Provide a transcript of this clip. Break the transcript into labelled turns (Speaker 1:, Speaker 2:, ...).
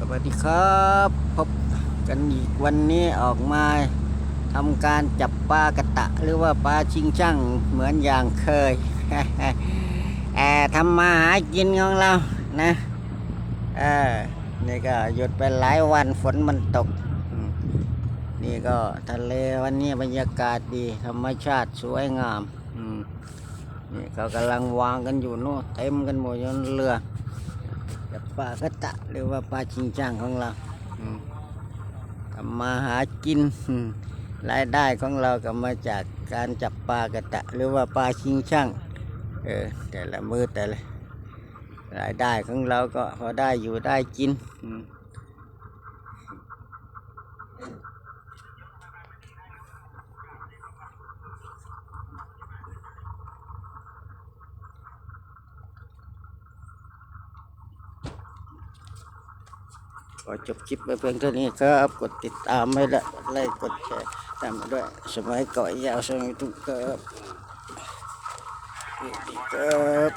Speaker 1: สวัสดีครับ พบกันอีกวันนี้ออกมาทำการจับปลากระตะ หรือว่าปลาชิงช่างเหมือนอย่างเคยแอบทำมาหากินของเรานะเออนี่ก็หยุดไปหลายวันฝนมันตก นี่ก็ทะเลวันนี้บรรยากาศดีธรรมชาติสวยงามนี่เขากำลังวางกันอยู่โน่นเต็มกันหมดยบนเรือ จับปลากระตะหรือว่าปลาชิงช่างของเราอืมทำมาหากินอืมรายได้ของเราก็มาจากการจับปลากระตะ หรือว่าปลาชิงช่างเออแต่ละมือแต่ละรายได้ของเราก็พอได้อยู่ได้กิน อืมขอจบคลิปไปเพียงเท่านี้ครับ กดติดตามไม่ละไลค์กดแชร์ตามมาด้วย สมัยก่อนยาวสมัยทุกครับสวัสดีครับ